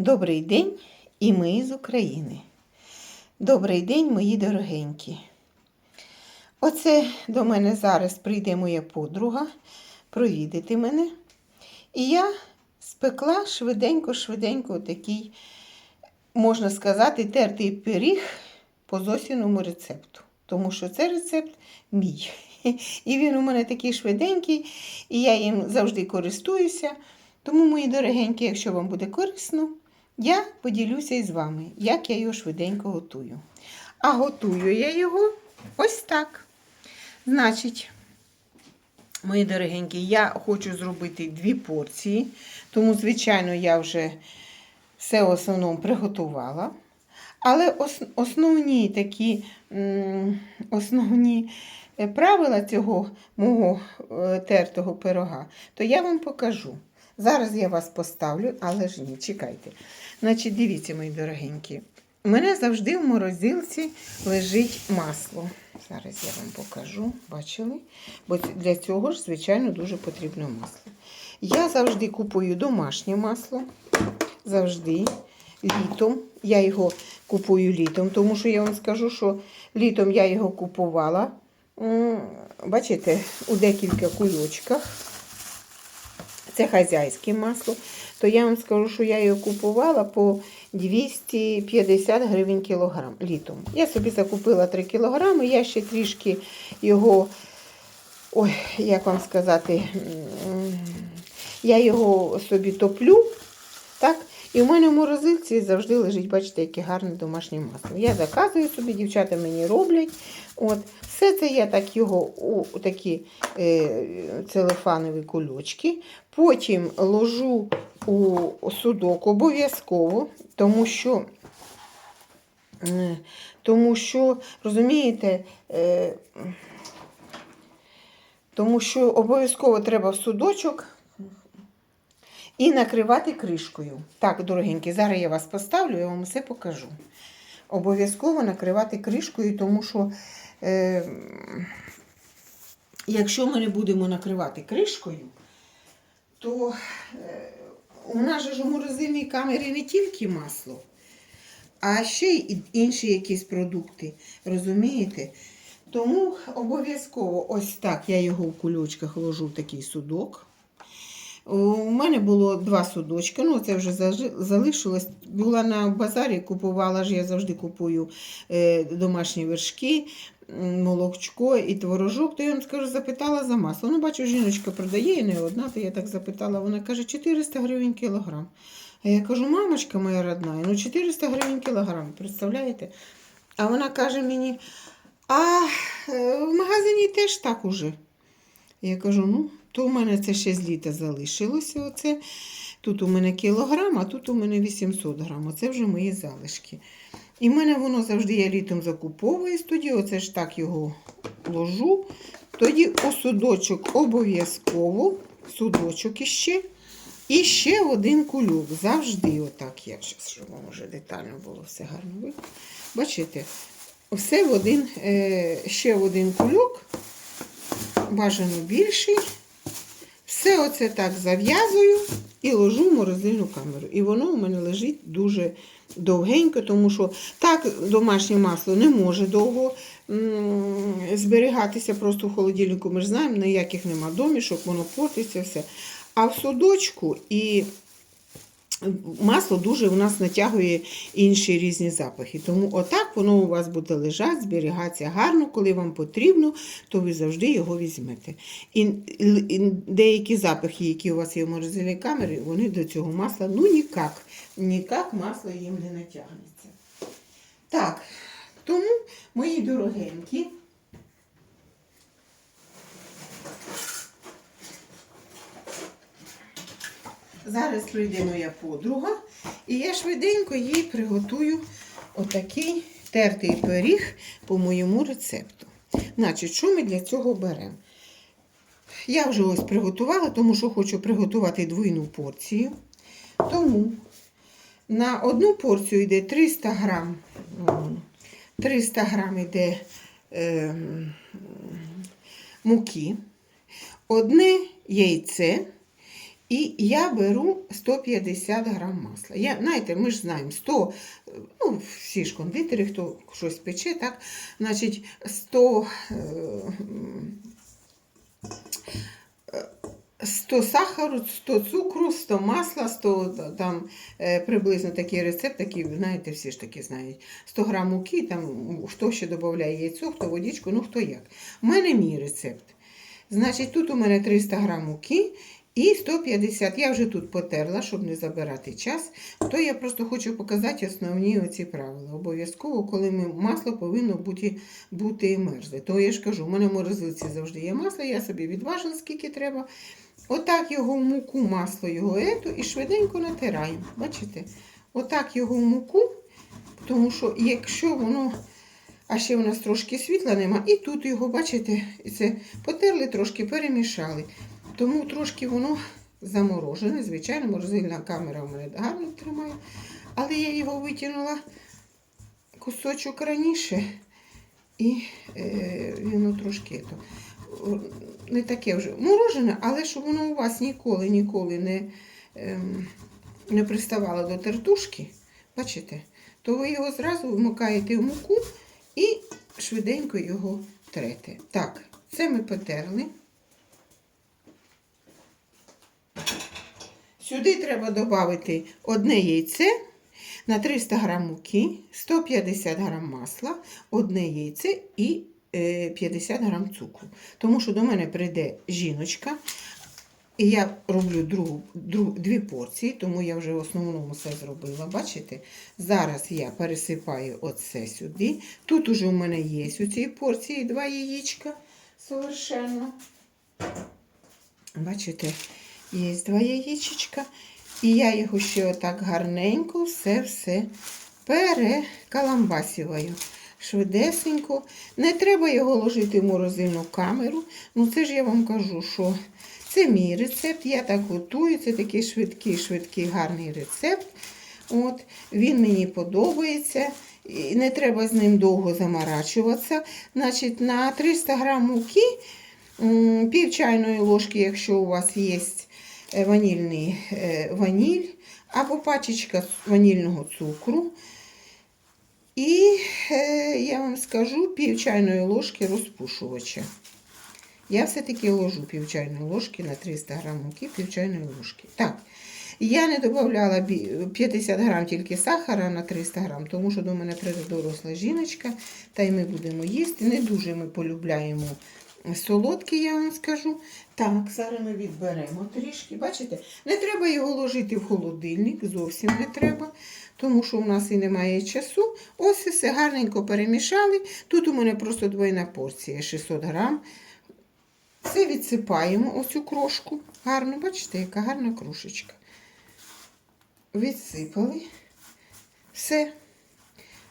Добрий день і ми з України. Добрий день, мої дорогенькі. Оце до мене зараз прийде моя подруга провідати мене. І я спекла швиденько-швиденько такий, можна сказати, тертий пиріг по зосіному рецепту. Тому що це рецепт мій. І він у мене такий швиденький, і я їм завжди користуюся. Тому, мої дорогенькі, якщо вам буде корисно, я поділюся із вами, як я його швиденько готую. А готую я його ось так. Значить, мої дорогенькі, я хочу зробити дві порції, тому, звичайно, я вже все в основному приготувала. Але основні такі основні е, правила цього мого е, тертого пирога, то я вам покажу. Зараз я вас поставлю, але ж ні, чекайте. Значить, дивіться, мої дорогенькі. У мене завжди в морозилці лежить масло. Зараз я вам покажу, бачили? Бо для цього ж, звичайно, дуже потрібно масло. Я завжди купую домашнє масло. Завжди. Літом. Я його купую літом, тому що я вам скажу, що літом я його купувала. Бачите, у декілька кульочках. Це хазяйське масло. То я вам скажу, що я його купувала по 250 гривень кілограм літом. Я собі закупила 3 кілограми, я ще трішки його, ой, як вам сказати, я його собі топлю. Так? І в мене в морозильці завжди лежить, бачите, яке гарне домашнє масло. Я заказую собі, дівчата мені роблять. От. Все це я так його у такі е, целефанові кульочки. Потім ложу у судок обов'язково, тому що, е, тому що, розумієте, е, тому що обов'язково треба в судочок і накривати кришкою. Так, дорогенькі, зараз я вас поставлю, я вам все покажу. Обов'язково накривати кришкою, тому що е, якщо ми не будемо накривати кришкою, то е, у нас ж у морозильній камері не тільки масло, а ще й інші якісь продукти. Розумієте? Тому обов'язково ось так я його в кульочках ложу в такий судок. У мене було два судочки, ну це вже залишилось. Була на базарі, купувала ж, я завжди купую е, домашні вершки, молочко і творожок. То я вам скажу, запитала за масло. Ну, бачу, жіночка продає, і не одна, то я так запитала. Вона каже, 400 гривень кілограм. А я кажу, мамочка моя родна, ну 400 гривень кілограм, представляєте? А вона каже мені, а е, в магазині теж так уже. Я кажу, ну, то у мене це ще з літа залишилося. Оце. Тут у мене кілограм, а тут у мене 800 грам. Оце вже мої залишки. І в мене воно завжди я літом закуповую тоді, оце ж так його ложу. Тоді у судочок обов'язково, судочок іще. І ще один кульок. Завжди отак. Я зараз, щоб вам вже детально було все гарно. Бачите, все в один, е, ще в один кульок бажано більший. Все оце так зав'язую і ложу в морозильну камеру. І воно у мене лежить дуже довгенько, тому що так домашнє масло не може довго зберігатися просто в холодильнику. Ми ж знаємо, ніяких нема домішок, воно портиться, все. А в судочку і масло дуже у нас натягує інші різні запахи. Тому отак воно у вас буде лежати, зберігатися гарно, коли вам потрібно, то ви завжди його візьмете. І, деякі запахи, які у вас є в морозильній камері, вони до цього масла ну ніяк, ніяк масло їм не натягнеться. Так, тому, мої дорогенькі, Зараз прийде моя подруга, і я швиденько їй приготую отакий тертий пиріг по моєму рецепту. Значить, що ми для цього беремо? Я вже ось приготувала, тому що хочу приготувати двойну порцію. Тому на одну порцію йде 300 грам, 300 грам йде е, муки, одне яйце І я беру 150 грам масла. Я, знаєте, ми ж знаємо 100, е, ну, всі ж кондитери, хто щось пече, так, значить, 100, е, м, е, 100 сахару, 100 цукру, 100 масла, 100 там е, приблизно такий рецепт, такий, знаєте, всі ж таки знають. 100 грам муки, там хто ще додає яйцо, хто водичку, ну хто як. У мене мій рецепт. Значить, тут у мене 300 грам муки і 150. Я вже тут потерла, щоб не забирати час. То я просто хочу показати основні оці правила. Обов'язково, коли ми масло повинно бути, бути мерзле. То я ж кажу, у мене в морозилці завжди є масло, я собі відважила, скільки треба. Отак його в муку, масло його ету і швиденько натираємо. Бачите? Отак його в муку, тому що якщо воно. А ще у нас трошки світла нема. І тут його, бачите, це потерли, трошки перемішали. Тому трошки воно заморожене. Звичайно, морозильна камера у мене гарно тримає. Але я його витягнула кусочок раніше. І е, воно трошки то, не таке вже морожене, але щоб воно у вас ніколи, ніколи не, ем, не приставало до тертушки, бачите, то ви його зразу вмикаєте в муку і швиденько його трете. Так, це ми потерли. Сюди треба додати одне яйце на 300 г муки, 150 г масла, одне яйце і е, 50 г цукру. Тому що до мене прийде жіночка, і я роблю другу, друг, дві порції, тому я вже в основному все зробила. Бачите? Зараз я пересипаю оце сюди. Тут уже у мене є у цій порції два яєчка совершенно. Бачите, є два яєчечка. І я його ще отак гарненько все-все перекаламбасюваю. Швидесенько. Не треба його ложити в морозильну камеру. Ну це ж я вам кажу, що це мій рецепт. Я так готую. Це такий швидкий, швидкий, гарний рецепт. От, Він мені подобається. І не треба з ним довго заморачуватися. Значить, на 300 грам муки, пів чайної ложки, якщо у вас є ванільний е, ваніль, або пачечка ванільного цукру. І е, я вам скажу пів чайної ложки розпушувача. Я все-таки ложу пів чайної ложки на 300 грам муки, пів чайної ложки. Так, я не додавала 50 грам тільки сахара на 300 грам, тому що до мене прийде доросла жіночка, та й ми будемо їсти. Не дуже ми полюбляємо солодкі, я вам скажу. Так, зараз ми відберемо трішки. Бачите, не треба його ложити в холодильник, зовсім не треба, тому що у нас і немає часу. Ось все гарненько перемішали. Тут у мене просто двойна порція 600 грам. Це відсипаємо ось цю крошку. Гарно, бачите, яка гарна крошечка. Відсипали. Все.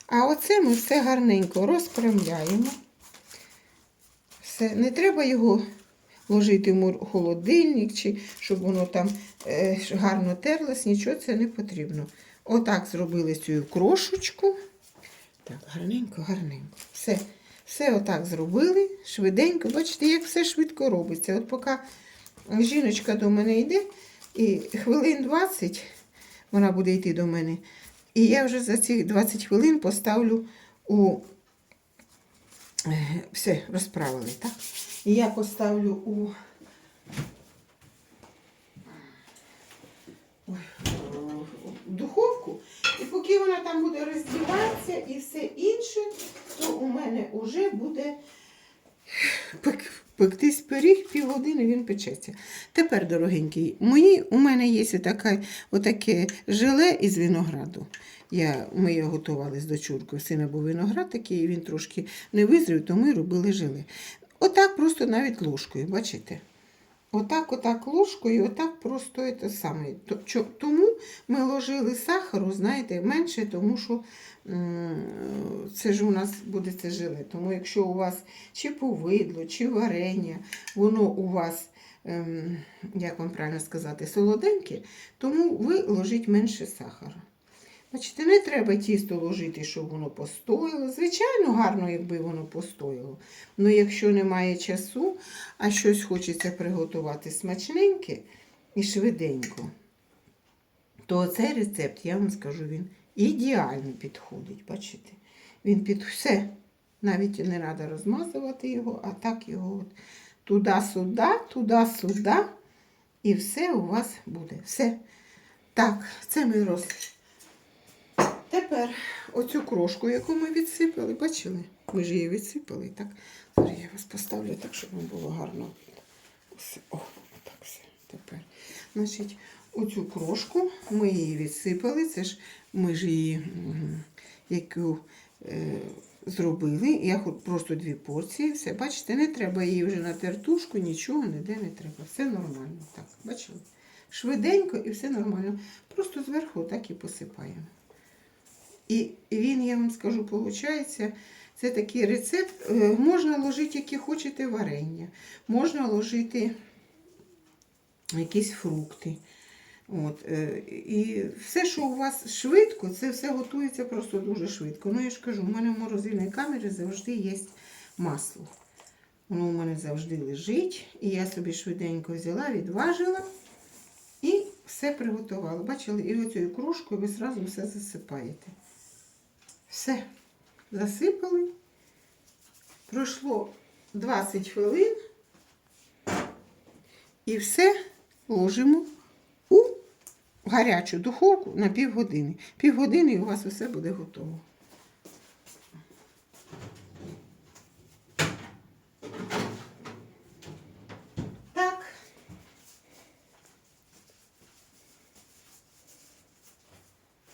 А оце ми все гарненько розправляємо. Все. Не треба його ложити в холодильник, чи щоб воно там е, гарно терлось, нічого це не потрібно. Отак зробили цю крошечку. Так, гарненько, гарненько. Все. Все отак зробили, швиденько. Бачите, як все швидко робиться. От поки жіночка до мене йде, і хвилин 20 вона буде йти до мене. І я вже за ці 20 хвилин поставлю у все, розправили, так? І я поставлю у духовку. І поки вона там буде роздіватися і все інше, то у мене вже буде пек- пектись пиріг, півгодини він печеться. Тепер, дорогенький, мої, у мене є отаке, отаке желе із винограду. Я, ми його готували з дочуркою. Сина був виноград такий, і він трошки не визрів, то ми робили желе. Отак просто навіть ложкою, бачите? Отак, отак ложкою, отак просто це саме. Тому ми ложили сахару, знаєте, менше, тому що це ж у нас буде це желе. Тому якщо у вас чи повидло, чи варення, воно у вас, ем, як вам правильно сказати, солоденьке, тому ви ложіть менше сахару. Бачите, не треба тісто ложити, щоб воно постояло. Звичайно, гарно, якби воно постояло. Але якщо немає часу, а щось хочеться приготувати смачненьке, і швиденько, то цей рецепт, я вам скажу, він ідеально підходить. Бачите? Він під все. Навіть не треба розмазувати його, а так його от туди-сюди, туди-сюди. І все у вас буде. Все. Так, це ми роз. Тепер оцю крошку, яку ми відсипали, бачили? Ми ж її відсипали. Так, зараз я вас поставлю так, щоб вам було гарно. Все. О, так все. Тепер. Значить, оцю крошку ми її відсипали. Це ж ми ж її, яку е, зробили. Я хоч просто дві порції. Все, бачите, не треба її вже на тертушку, нічого ніде не треба. Все нормально. Так, бачили? Швиденько і все нормально. Просто зверху так і посипаємо. І він, я вам скажу, виходить, це такий рецепт. Е, Можна ложити, які хочете варення, можна ложити якісь фрукти. От, е, і все, що у вас швидко, це все готується просто дуже швидко. Ну, я ж кажу, у мене в морозильній камері завжди є масло. Воно у мене завжди лежить. І я собі швиденько взяла, відважила і все приготувала. Бачили, і оцією кружкою ви одразу все засипаєте. Все. Засипали. Пройшло 20 хвилин. І все ложимо у гарячу духовку на півгодини. Півгодини і у вас усе буде готово.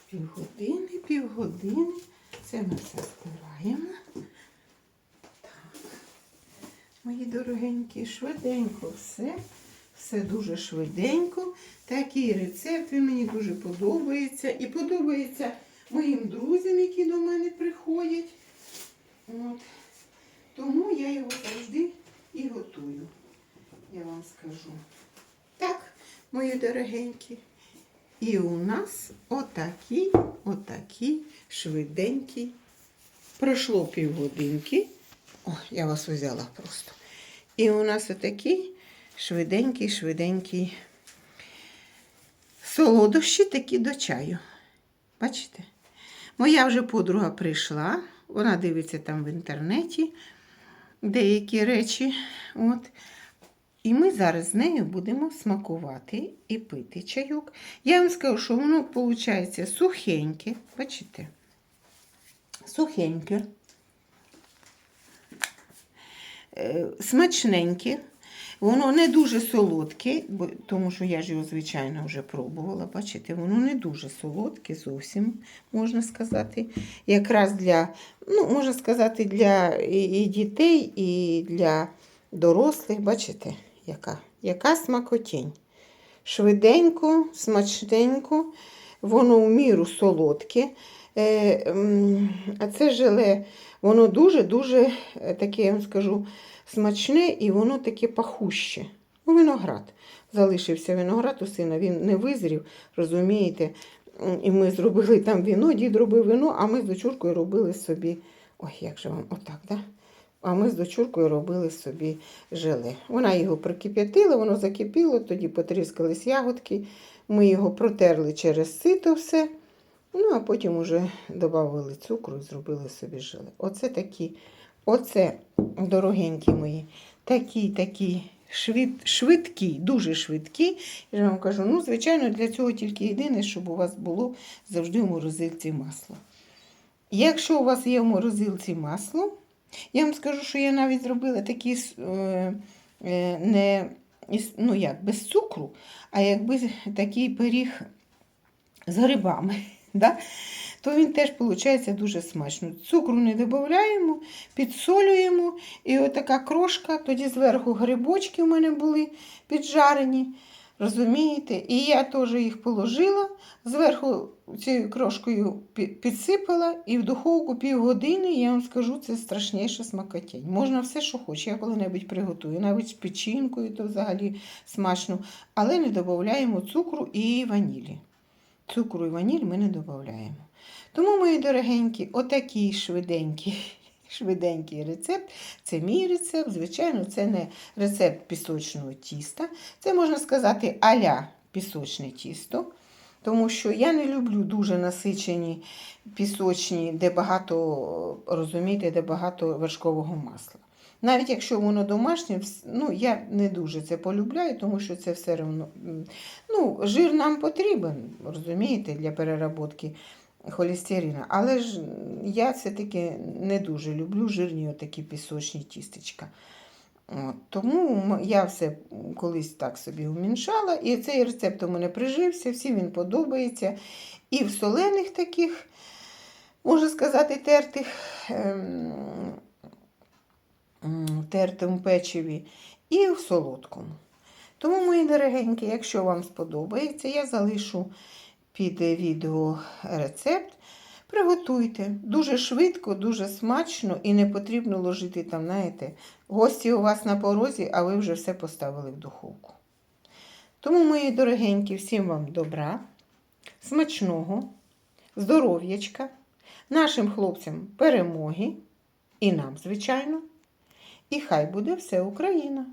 Півгодини, півгодини. Це ми все збираємо. Так. Мої дорогенькі, швиденько все. Все дуже швиденько. Такий рецепт він мені дуже подобається. І подобається моїм друзям, які до мене приходять. От. Тому я його завжди і готую. Я вам скажу. Так, мої дорогенькі. І у нас отакий, отакий швиденький. Пройшло півгодинки. О, я вас взяла просто. І у нас отакий швиденький, швиденький солодощі такі до чаю. Бачите? Моя вже подруга прийшла, вона дивиться там в інтернеті деякі речі. От. І ми зараз з нею будемо смакувати і пити чайок. Я вам скажу, що воно виходить сухеньке, бачите? Сухеньке, е, смачненьке. Воно не дуже солодке, тому що я ж його, звичайно, вже пробувала. Бачите, воно не дуже солодке зовсім, можна сказати. Якраз для, ну, можна сказати, для і, дітей, і для дорослих, бачите, яка, яка смакотінь. Швиденько, смачненько, воно в міру солодке. Е, а це желе, воно дуже-дуже е, таке, я вам скажу, смачне і воно таке пахуще. Ну, виноград. Залишився виноград у сина, він не визрів, розумієте. І ми зробили там віно, дід робив вино, а ми з дочуркою робили собі. Ой, як же вам, отак, да? А ми з дочуркою робили собі желе. Вона його прокип'ятила, воно закипіло, тоді потріскались ягодки. Ми його протерли через сито все. Ну, а потім вже додали цукру і зробили собі желе. Оце такі, оце, дорогенькі мої, такі, такі швид, швидкі, дуже швидкі. Я вам кажу, ну, звичайно, для цього тільки єдине, щоб у вас було завжди в морозилці масло. Якщо у вас є в морозилці масло, я вам скажу, що я навіть зробила такі е, е, не, ну як, без цукру, а якби такий пиріг з грибами, да? то він теж виходить дуже смачно. Цукру не додаємо, підсолюємо, і отака крошка, тоді зверху грибочки в мене були піджарені. Розумієте? І я теж їх положила, зверху цією крошкою підсипала і в духовку півгодини, я вам скажу, це страшніше смакотінь. Можна все, що хоче. Я коли-небудь приготую, навіть з печінкою, то взагалі смачно. Але не додаємо цукру і ванілі. Цукру і ваніль ми не додаємо. Тому, мої дорогенькі, отакий швиденький Швиденький рецепт. Це мій рецепт. Звичайно, це не рецепт пісочного тіста. Це можна сказати аля пісочне тісто. Тому що я не люблю дуже насичені пісочні, де багато, розумієте, де багато вершкового масла. Навіть якщо воно домашнє, ну, я не дуже це полюбляю, тому що це все одно. Ну, жир нам потрібен, розумієте, для переработки холестерина. Але ж я все-таки не дуже люблю жирні отакі пісочні тістечка. От, тому я все колись так собі уміншала, і цей рецепт у мене прижився, всім він подобається. І в солених таких, можна сказати, тертих, ем, тертому печиві, і в солодкому. Тому, мої дорогенькі, якщо вам сподобається, я залишу під відео рецепт. Приготуйте дуже швидко, дуже смачно і не потрібно ложити там, знаєте, гості у вас на порозі, а ви вже все поставили в духовку. Тому, мої дорогенькі, всім вам добра, смачного, здоров'ячка, нашим хлопцям перемоги і нам, звичайно. І хай буде все Україна!